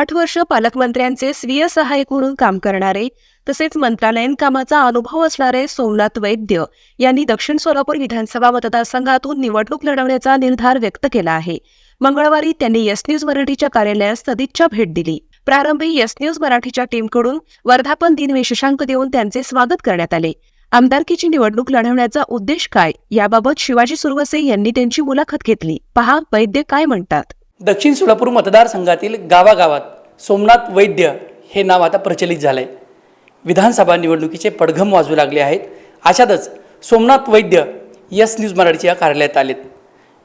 आठ वर्ष पालकमंत्र्यांचे स्वीय सहाय्यक म्हणून काम करणारे तसेच मंत्रालयीन कामाचा अनुभव असणारे सोमनाथ वैद्य यांनी दक्षिण सोलापूर विधानसभा मतदारसंघातून निवडणूक लढवण्याचा निर्धार व्यक्त केला आहे. मंगळवारी त्यांनी यस न्यूज मराठीच्या कार्यालयास सदिच्छा भेट दिली. प्रारंभी यस न्यूज मराठीच्या टीमकडून वर्धापन दिन विशेषांक देऊन त्यांचे स्वागत करण्यात आले. आमदारकीची निवडणूक लढवण्याचा उद्देश काय? याबाबत शिवाजी सुरवसे यांनी त्यांची मुलाखत घेतली. पहा वैद्य काय म्हणतात. दक्षिण सोलापूर मतदारसंघातील गावागावात सोमनाथ वैद्य हे नाव आता प्रचलित झालंय. विधानसभा निवडणुकीचे पडघम वाजू लागले आहेत. अशातच सोमनाथ वैद्य यस न्यूज मराठीच्या कार्यालयात आलेत.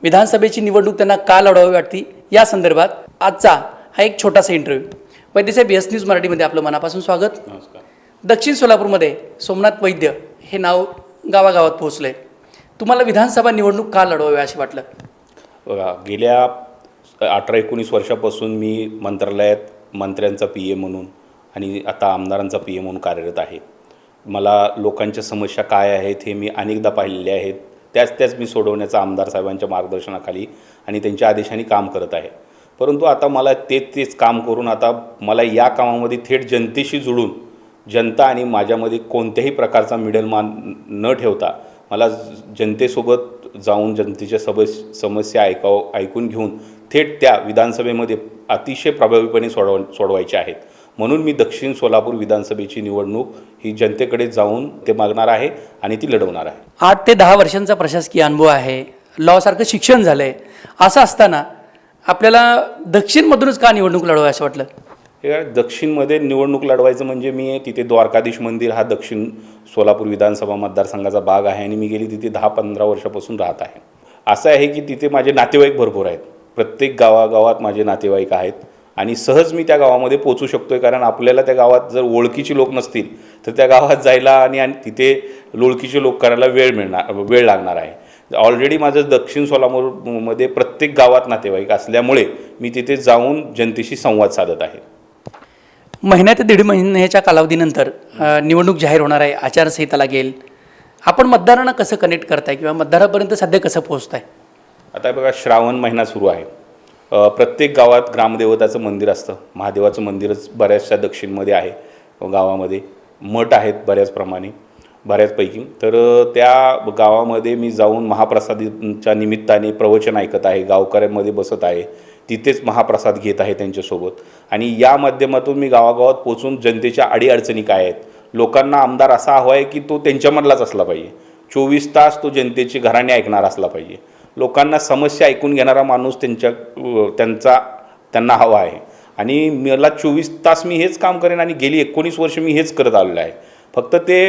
विधानसभेची निवडणूक त्यांना का लढवावी वाटती? या संदर्भात आजचा हा एक छोटासा इंटरव्ह्यू वैद्यसाहेब यस न्यूज मराठीमध्ये आपलं मनापासून स्वागत. नमस्कार. दक्षिण सोलापूरमध्ये सोमनाथ वैद्य हे नाव गावागावात पोहोचलंय. तुम्हाला विधानसभा निवडणूक का लढवावी असे वाटलं? बघा गेल्या अठरा एकोणीस वर्षापासून मी मंत्रालयात मंत्र्यांचा पी ए म्हणून आणि आता आमदारांचा पी ए म्हणून कार्यरत आहे. मला लोकांच्या समस्या काय आहेत हे मी अनेकदा पाहिलेले आहेत. त्याच त्याच मी सोडवण्याचा आमदार साहेबांच्या मार्गदर्शनाखाली आणि त्यांच्या आदेशाने काम करत आहे. परंतु आता मला तेच तेच काम करून आता मला या कामामध्ये थेट जनतेशी जुळून जनता आणि माझ्यामध्ये कोणत्याही प्रकारचा मिडलमान न ठेवता मला जनतेसोबत जाऊन जनतेच्या सबस समस्या ऐकाव ऐकून घेऊन थेट त्या विधानसभेमध्ये अतिशय प्रभावीपणे सोडव सोडवायच्या आहेत. म्हणून मी दक्षिण सोलापूर विधानसभेची निवडणूक ही जनतेकडे जाऊन ते मागणार आहे आणि ती लढवणार आहे. आठ ते दहा वर्षांचा प्रशासकीय अनुभव आहे. लॉसारखं शिक्षण झालं आहे असं असताना आपल्याला दक्षिणमधूनच का निवडणूक लढवावी असं वाटलं? हे दक्षिणमध्ये निवडणूक लढवायचं म्हणजे मी तिथे द्वारकाधीश मंदिर हा दक्षिण सोलापूर विधानसभा मतदारसंघाचा भाग आहे आणि मी गेली तिथे दहा पंधरा वर्षापासून राहत आहे. असं आहे की तिथे माझे नातेवाईक भरपूर आहेत. प्रत्येक गावागावात माझे नातेवाईक आहेत. आणि सहज मी त्या गावामध्ये पोचू शकतो आहे कारण आपल्याला त्या गावात जर ओळखीचे लोक नसतील तर त्या गावात जायला आणि आणि तिथे ओळखीचे लोक करायला वेळ मिळणार वेळ लागणार आहे. ऑलरेडी माझं दक्षिण सोलापूरमध्ये प्रत्येक गावात नातेवाईक असल्यामुळे मी तिथे जाऊन जनतेशी संवाद साधत आहे. महिन्या ते दीड महिन्याच्या कालावधीनंतर निवडणूक जाहीर होणार आहे आचारसंहिता लागेल. आपण मतदारांना कसं कनेक्ट करताय किंवा मतदारापर्यंत सध्या कसं पोहोचताय? आता बघा श्रावण महिना सुरू आहे. प्रत्येक गावात ग्रामदेवताचं मंदिर असतं. महादेवाचं मंदिरच बऱ्याचशा दक्षिणमध्ये आहे गावामध्ये. मठ आहेत बऱ्याच प्रमाणे बऱ्याचपैकी. तर त्या गावामध्ये मी जाऊन महाप्रसादीच्या निमित्ताने प्रवचन ऐकत आहे गावकऱ्यांमध्ये बसत आहे. तिथेच महाप्रसाद घेत आहे त्यांच्यासोबत. आणि या माध्यमातून मी गावागावात पोचून जनतेच्या अडीअडचणी काय आहेत? लोकांना आमदार असा हवा आहे की तो त्यांच्यामधलाच असला पाहिजे. चोवीस तास तो जनतेची घराणे ऐकणार असला पाहिजे. लोकांना समस्या ऐकून घेणारा माणूस त्यांच्या त्यांचा त्यांना हवा आहे. आणि मला चोवीस तास मी हेच काम करेन आणि गेली एकोणीस वर्ष मी हेच करत आलेलो आहे. फक्त ते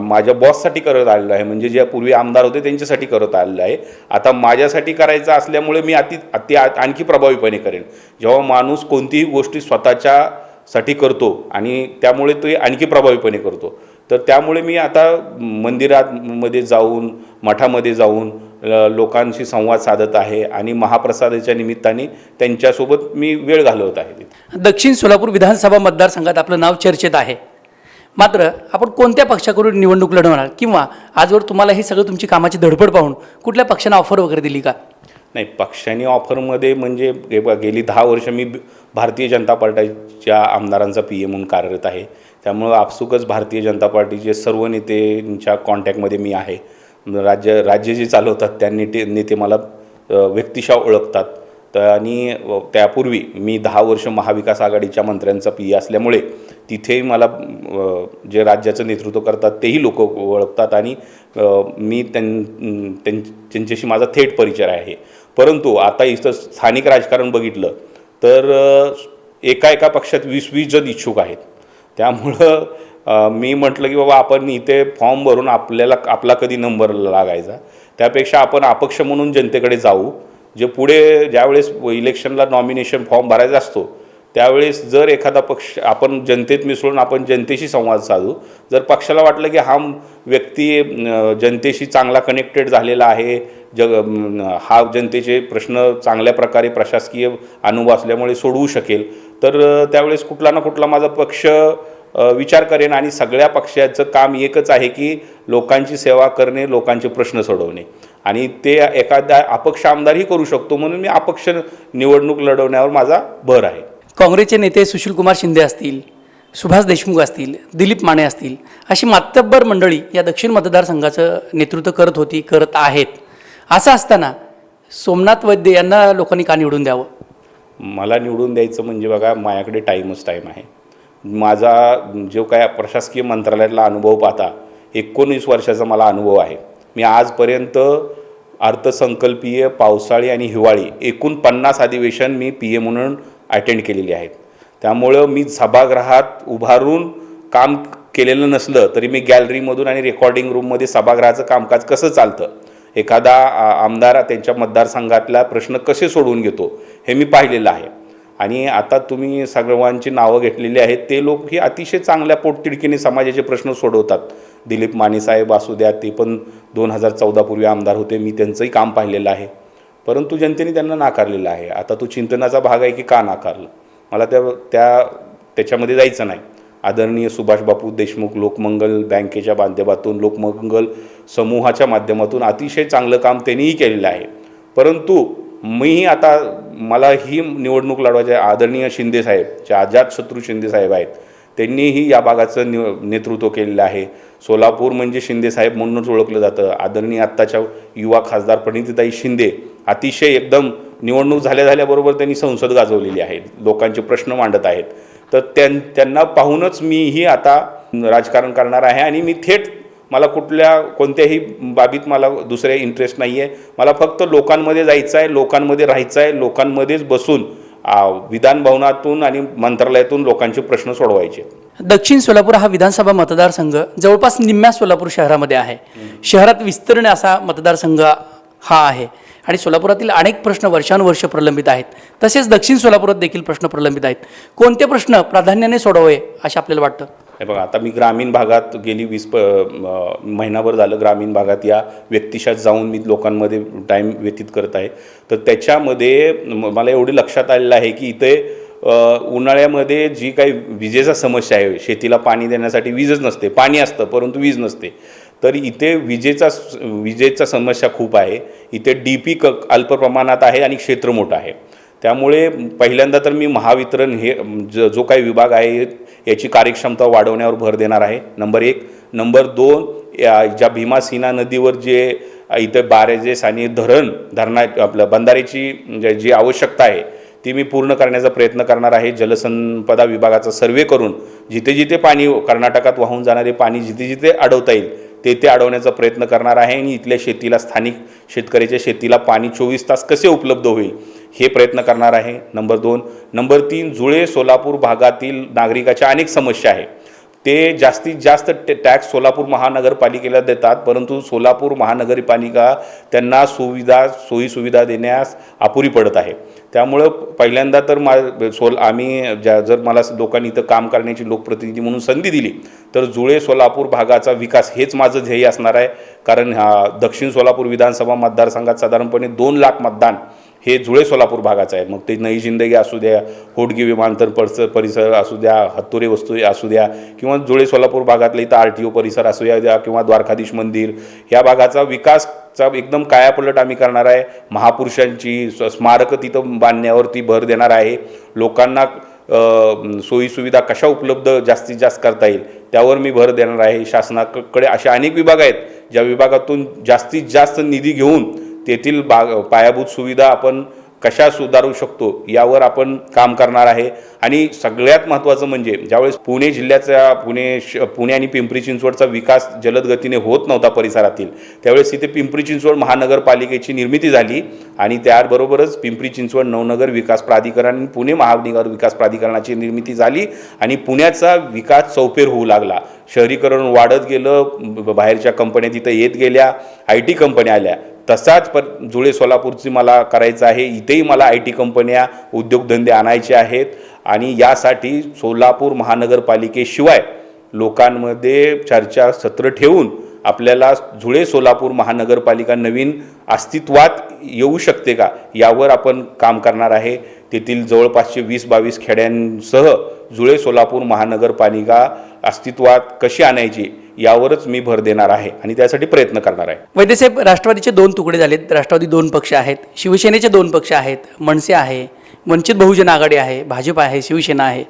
माझ्या बॉससाठी करत आलेलो आहे. म्हणजे जे पूर्वी आमदार होते त्यांच्यासाठी करत आलेलं आहे. आता माझ्यासाठी करायचं असल्यामुळे मी अति अति आणखी प्रभावीपणे करेन. जेव्हा माणूस कोणतीही गोष्टी स्वतःच्या साठी करतो आणि त्यामुळे तो आणखी प्रभावीपणे करतो. तर त्यामुळे मी आता मंदिरात मध्ये जाऊन मठामध्ये जाऊन लोकांशी संवाद साधत आहे आणि महाप्रसादाच्या निमित्ताने त्यांच्यासोबत मी वेळ घालवत आहे दक्षिण सोलापूर विधानसभा मतदारसंघात आपलं नाव चर्चेत आहे. मात्र आपण कोणत्या पक्षाकडून निवडणूक लढवणार किंवा आजवर तुम्हाला ही सगळं तुमची कामाची धडपड पाहून कुठल्या पक्षानं ऑफर वगैरे दिली का? नाही पक्षाने ऑफरमध्ये म्हणजे गेली दहा वर्ष मी भारतीय जनता पार्टीच्या आमदारांचा पी ए म्हणून कार्यरत आहे. त्यामुळं आपसुकच भारतीय जनता पार्टीचे सर्व नेत्यांच्या कॉन्टॅक्टमध्ये मी आहे. राज्य राज्य जे चालवतात त्यांनी ते नेते मला व्यक्तिशः ओळखतात. तर आणि त्यापूर्वी मी दहा वर्ष महाविकास आघाडीच्या मंत्र्यांचा पी ए असल्यामुळे तिथेही मला जे राज्याचं नेतृत्व करतात तेही लोक ओळखतात आणि मी त्यां त्यां- त्यांच्याशी माझा थेट परिचय आहे. परंतु आता इथं स्थानिक राजकारण बघितलं तर एका एका पक्षात वीस वीस जण इच्छुक आहेत. त्यामुळं मी म्हटलं की बाबा आपण इथे फॉर्म भरून आपल्याला आपला कधी नंबर लागायचा? त्यापेक्षा आपण अपक्ष म्हणून जनतेकडे जाऊ. जे पुढे ज्यावेळेस इलेक्शनला नॉमिनेशन फॉर्म भरायचा असतो त्यावेळेस जर एखादा पक्ष आपण जनतेत मिसळून आपण जनतेशी संवाद साधू. जर पक्षाला वाटलं की हा व्यक्ती जनतेशी चांगला कनेक्टेड झालेला आहे जग हा जनतेचे प्रश्न चांगल्या प्रकारे प्रशासकीय अनुभव असल्यामुळे सोडवू शकेल तर त्यावेळेस कुठला ना कुठला माझा पक्ष विचार करेन आणि सगळ्या पक्षाचं काम एकच आहे की लोकांची सेवा करणे लोकांचे प्रश्न सोडवणे. आणि ते एखादा अपक्ष आमदारही करू शकतो म्हणून मी अपक्ष निवडणूक लढवण्यावर माझा भर आहे. काँग्रेसचे नेते सुशीलकुमार शिंदे असतील सुभाष देशमुख असतील दिलीप माने असतील अशी मातब्बर मंडळी या दक्षिण मतदारसंघाचं नेतृत्व करत होती करत आहेत. असं असताना सोमनाथ वैद्य यांना लोकांनी का निवडून द्यावं? मला निवडून द्यायचं म्हणजे बघा माझ्याकडे टाईमच टाईम आहे. माझा जो काय प्रशासकीय मंत्रालयातला अनुभव पाहता एकोणीस वर्षाचा मला अनुभव आहे. मी आजपर्यंत अर्थसंकल्पीय पावसाळी आणि हिवाळी एकूण पन्नास अधिवेशन मी पी ए म्हणून अटेंड केलेली आहेत. त्यामुळं मी सभागृहात उभारून काम केलेलं नसलं तरी मी गॅलरीमधून आणि रेकॉर्डिंग रूममध्ये सभागृहाचं कामकाज कसं चालतं? एखादा आमदार त्यांच्या मतदारसंघातला प्रश्न कसे सोडवून घेतो हे मी पाहिलेलं आहे. आणि आता तुम्ही सर्वांची नावं घेतलेली आहेत ते लोक ही अतिशय चांगल्या पोटतिडकीने समाजाचे प्रश्न सोडवतात. दिलीप माने साहेब असू द्या ते पण दोन हजार चौदापूर्वी आमदार होते मी त्यांचंही काम पाहिलेलं आहे. परंतु जनतेने त्यांना नाकारलेलं आहे. आता तो चिंतनाचा भाग आहे की का नाकारलं? मला त्या त्या त्याच्यामध्ये जायचं नाही. आदरणीय सुभाषबापू देशमुख लोकमंगल बँकेच्या माध्यमातून लोकमंगल समूहाच्या माध्यमातून अतिशय चांगलं काम त्यांनीही केलेलं आहे. परंतु मीही आता मला ही निवडणूक लढवायची आहे. आदरणीय शिंदेसाहेब जे अजातशत्रू शिंदे साहेब आहेत त्यांनीही या भागाचं नि नेतृत्व केलेलं आहे. सोलापूर म्हणजे शिंदे साहेब म्हणूनच ओळखलं जातं. आदरणीय आत्ताच्या युवा खासदार प्रणितीताई शिंदे अतिशय एकदम निवडणूक झाल्या झाल्याबरोबर त्यांनी संसद गाजवलेली आहे. लोकांचे प्रश्न मांडत आहेत. तर त्यां त्यांना पाहूनच मीही आता राजकारण करणार आहे आणि मी थेट मला कुठल्या कोणत्याही बाबीत मला दुसऱ्या इंटरेस्ट नाही आहे मला फक्त लोकांमध्ये जायचं आहे लोकांमध्ये राहायचं आहे लोकांमध्येच बसून विधान भवनातून आणि मंत्रालयातून लोकांचे प्रश्न सोडवायचे. दक्षिण सोलापूर हा विधानसभा मतदारसंघ जवळपास निम्म्या सोलापूर शहरामध्ये आहे. शहरात विस्तीर्ण असा मतदारसंघ हा आहे. आणि सोलापुरातील अनेक प्रश्न वर्षानुवर्ष प्रलंबित आहेत. तसेच दक्षिण सोलापुरात देखील प्रश्न प्रलंबित आहेत. कोणते प्रश्न प्राधान्याने सोडवावे असे आपल्याला वाटतं? हे बघा आता मी ग्रामीण भागात गेली वीस प महिनाभर झालं ग्रामीण भागात या व्यक्तिशात जाऊन मी लोकांमध्ये टाईम व्यतीत करत आहे. तर त्याच्यामध्ये मला एवढे लक्षात आलेलं आहे की इथे उन्हाळ्यामध्ये जी काही विजेचा समस्या आहे शेतीला पाणी देण्यासाठी वीजच नसते पाणी असतं परंतु वीज नसते. तर इथे विजेचा विजेचा समस्या खूप आहे. इथे डी पी क अल्प प्रमाणात आहे आणि क्षेत्र मोठं आहे. त्यामुळे पहिल्यांदा तर मी महावितरण हे ज जो काही विभाग आहे याची कार्यक्षमता वाढवण्यावर भर देणार आहे. नंबर एक. नंबर दोन या ज्या भीमासिना नदीवर जे इथे बॅरेजेस आणि धरण धरणा आपलं बंधारेची म्हणजे जी आवश्यकता आहे ती मी पूर्ण करण्याचा प्रयत्न करणार आहे. जलसंपदा विभागाचा सर्वे करून जिथे जिथे पाणी कर्नाटकात वाहून जाणारे पाणी जिथे जिथे अडवता येईल ते ते अडवण्याचा प्रयत्न करणार आहे. आणि इथल्या शेतीला स्थानिक शेतकऱ्याच्या शेतीला पाणी चोवीस तास कसे उपलब्ध होईल? हे प्रयत्न करणार आहे. नंबर दोन. नंबर तीन जुळे सोलापूर भागातील नागरिकाच्या अनेक समस्या आहे ते जास्तीत जास्त टॅ टॅक्स सोलापूर महानगरपालिकेला देतात परंतु सोलापूर महानगरपालिका त्यांना सुविधा सोयीसुविधा देण्यास अपुरी पडत आहे. त्यामुळं पहिल्यांदा तर मा सोल आम्ही ज्या जर मला लोकांनी इथं काम करण्याची लोकप्रतिनिधी म्हणून संधी दिली तर जुळे सोलापूर भागाचा विकास हेच माझं ध्येय असणार आहे. कारण हा दक्षिण सोलापूर विधानसभा मतदारसंघात साधारणपणे दोन लाख मतदान हे जुळे सोलापूर भागाचं आहे. मग ते नई जिंदगी असू द्या होडगी विमानतळ परिसर परिसर असू द्या हत्तुरे वस्तू असू द्या किंवा जुळे सोलापूर भागातले इथं आर टी ओ परिसर असू द्या किंवा द्वारकाधीश मंदिर या भागाचा विकासचा एकदम कायापलट आम्ही करणार आहे. महापुरुषांची स- स्मारकं तिथं बांधण्यावरती भर देणार आहे. लोकांना सोयीसुविधा कशा उपलब्ध जास्तीत जास्त करता येईल त्यावर मी भर देणार आहे. शासनाकडे असे अनेक विभाग आहेत ज्या विभागातून जास्तीत जास्त निधी घेऊन तेथील बाग पायाभूत सुविधा आपण कशा सुधारू शकतो यावर आपण काम करणार आहे. आणि सगळ्यात महत्त्वाचं म्हणजे ज्यावेळेस पुणे जिल्ह्याचा पुणे श पुणे आणि पिंपरी चिंचवडचा विकास जलद गतीने होत नव्हता परिसरातील त्यावेळेस इथे पिंपरी चिंचवड महानगरपालिकेची निर्मिती झाली आणि त्याबरोबरच पिंपरी चिंचवड नवनगर विकास प्राधिकरण आणि पुणे महानगर विकास प्राधिकरणाची निर्मिती झाली आणि पुण्याचा विकास चौफेर होऊ लागला. शहरीकरण वाढत गेलं बाहेरच्या कंपन्या तिथं येत गेल्या आय टी कंपन्या आल्या. तसाच पर जुळे सोलापूरची मला करायचं आहे. इथेही मला आय टी कंपन्या उद्योगधंदे आणायचे आहेत. आणि यासाठी सोलापूर महानगरपालिकेशिवाय लोकांमध्ये चर्चा सत्र ठेवून आपल्याला जुळे सोलापूर महानगरपालिका नवीन अस्तित्वात येऊ शकते का? यावर आपण काम करणार आहे. तेथील जवळपासचे वीस बावीस खेड्यांसह जुळे सोलापूर महानगरपालिका अस्तित्वात कशी आणायची? यावरच मी भर देणार आहे आणि त्यासाठी प्रयत्न करणार आहे. वैद्यसाहेब राष्ट्रवादीचे दोन तुकडे झालेत. राष्ट्रवादी दोन पक्ष आहेत. शिवसेनेचे दोन पक्ष आहेत. मनसे आहे. वंचित बहुजन आघाडी आहे. भाजप आहे. शिवसेना आहे.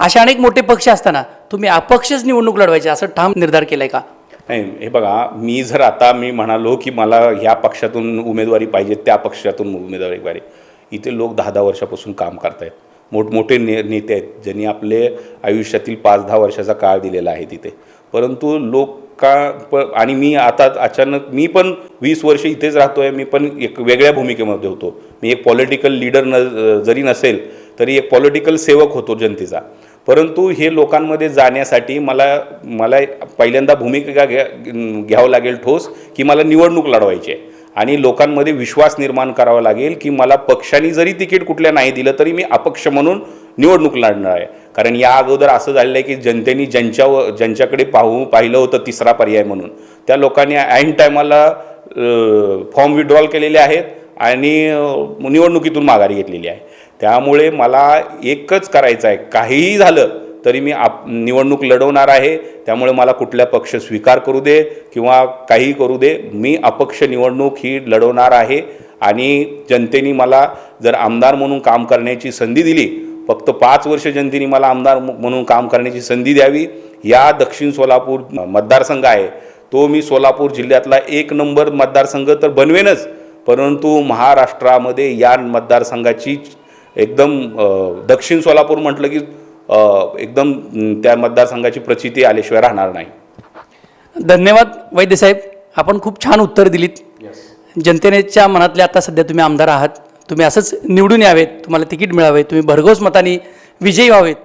असे अनेक मोठे पक्ष असताना तुम्ही अपक्षच निवडणूक लढवायची असं ठाम निर्धार केलाय का? नाही हे बघा मी जर आता मी म्हणालो की मला ह्या पक्षातून उमेदवारी पाहिजे त्या पक्षातून उमेदवारी पाहिजे. इथे लोक दहा दहा वर्षापासून काम करतायत. मोठमोठे ने नेते आहेत ज्यांनी आपले आयुष्यातील पाच दहा वर्षाचा काळ दिलेला आहे तिथे. परंतु लोक का प आणि मी आता अचानक मी पण वीस वर्ष इथेच राहतो आहे मी पण एक वेगळ्या भूमिकेमध्ये होतो. मी एक पॉलिटिकल लीडर न जरी नसेल तरी एक पॉलिटिकल सेवक होतो जनतेचा. परंतु हे लोकांमध्ये जाण्यासाठी मला मला पहिल्यांदा भूमिका घ्या घ्यावं लागेल ठोस की मला निवडणूक लढवायची आहे. आणि लोकांमध्ये विश्वास निर्माण करावा लागेल की मला पक्षाने जरी तिकीट कुठल्या नाही दिलं तरी मी अपक्ष म्हणून निवडणूक लढणार आहे. कारण या अगोदर असं झालेलं आहे की जनतेने ज्यांच्यावर ज्यांच्याकडे पाहू पाहिलं होतं तिसरा पर्याय म्हणून. त्या लोकांनी ऐन टायमाला फॉर्म विड्रॉल केलेले आहेत आणि निवडणुकीतून माघारी घेतलेली आहे. त्यामुळे मला एकच करायचं आहे. काहीही झालं तरी मी आप निवडणूक लढवणार आहे. त्यामुळे मला कुठल्या पक्ष स्वीकार करू दे किंवा काही करू दे. मी अपक्ष निवडणूक ही लढवणार आहे. आणि जनतेने मला जर आमदार म्हणून काम करण्याची संधी दिली फक्त पाच वर्ष जनतेने मला आमदार म्हणून काम करण्याची संधी द्यावी. या दक्षिण सोलापूर मतदारसंघ आहे. तो मी सोलापूर जिल्ह्यातला एक नंबर मतदारसंघ तर बनवेनच. परंतु महाराष्ट्रामध्ये या मतदारसंघाची एकदम दक्षिण सोलापूर म्हटलं की एकदम त्या मतदारसंघाची प्रचिती आल्याशिवाय राहणार नाही. धन्यवाद वैद्यसाहेब. आपण खूप छान उत्तर दिलीत. जनतेच्या मनातले आता सध्या तुम्ही आमदार आहात. तुम्ही असंच निवडून यावेत तुम्हाला तिकीट मिळावे तुम्ही भरघोस मताने विजयी व्हावेत.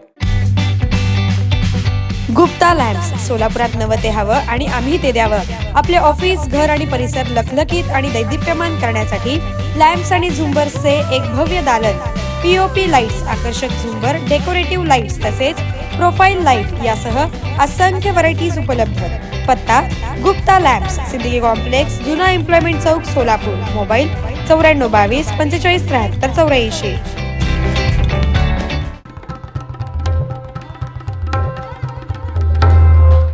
गुप्ता लॅम्प्स सोलापुरात नवं ते हवं आणि आम्ही ते द्यावं. आपले ऑफिस घर आणि परिसर लखलखीत आणि दैदिप्यमान करण्यासाठी लॅम्प्स आणि झुंबर्सचे एक भव्य दालन. पीओपी लाईट्स आकर्षक झुंबर डेकोरेटिव्ह लाईट्स तसेच प्रोफाईल लाइट यासह असंख्य व्हरायटीज उपलब्ध. पत्ता गुप्ता लॅम्प्स सिंदगी कॉम्प्लेक्स जुना एम्प्लॉयमेंट चौक सोलापूर. मोबाईल चौऱ्याण्णव बावीस पंचेचाळीस त्र्याहत्तर चौऱ्याऐंशी.